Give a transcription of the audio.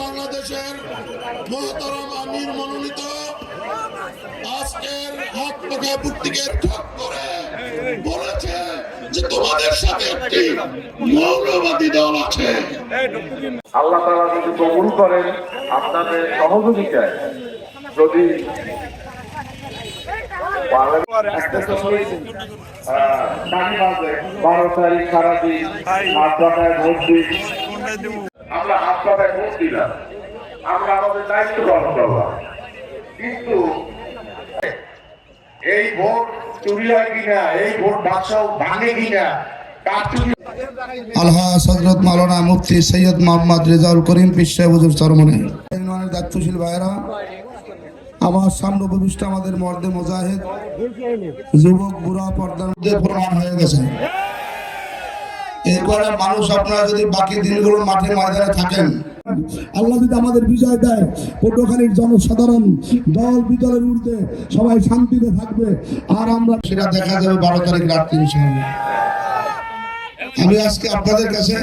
বাংলাদেশের মহতরম আমির মনোনীত আজকের হাত বুদ্ধিকে ঠক করে বলেছে যে তোমাদের সাথে একটি মৌলবাদী দল আছে। আল্লাহ তারা যদি কবুল করেন আপনাদের সহযোগিতায় যদি বারো তারিখ সারাদিন হাত পাখায় ভোট দিই আমরা হাত পাখায় ভোট দিলাম আমরা আমাদের দায়িত্ব পালন করলাম কিন্তু এই ভোট চুরি হয় কিনা এই ভোট বাক্সাও ভাঙে কিনা কারচুপি আলহা হজরত মাওলানা মুফতি সৈয়দ মোহাম্মদ রেজাউল করিম পিসাহ হুজুর চরমনে ইউনিয়নের দায়িত্বশীল ভাইরা আমার সামনে উপবিষ্ট আমাদের মর্দে মোজাহিদ, যুবক, বুড়া, পর্দার মধ্যে প্রমাণ হয়ে গেছে। এরপরে মানুষ আপনারা যদি বাকি দিনগুলো মাঠে ময়দানে থাকেন, আল্লাহ যদি আমাদের বিজয় দেয়, পটুয়াখালীর জনসাধারণ দল বিদলের ঊর্ধ্বে সবাই শান্তিতে থাকবে, আর আমরা সেটা দেখা যাবে বারো তারিখ রাত্রি ইনশাআল্লাহ। আমি আজকে আপনাদের কাছে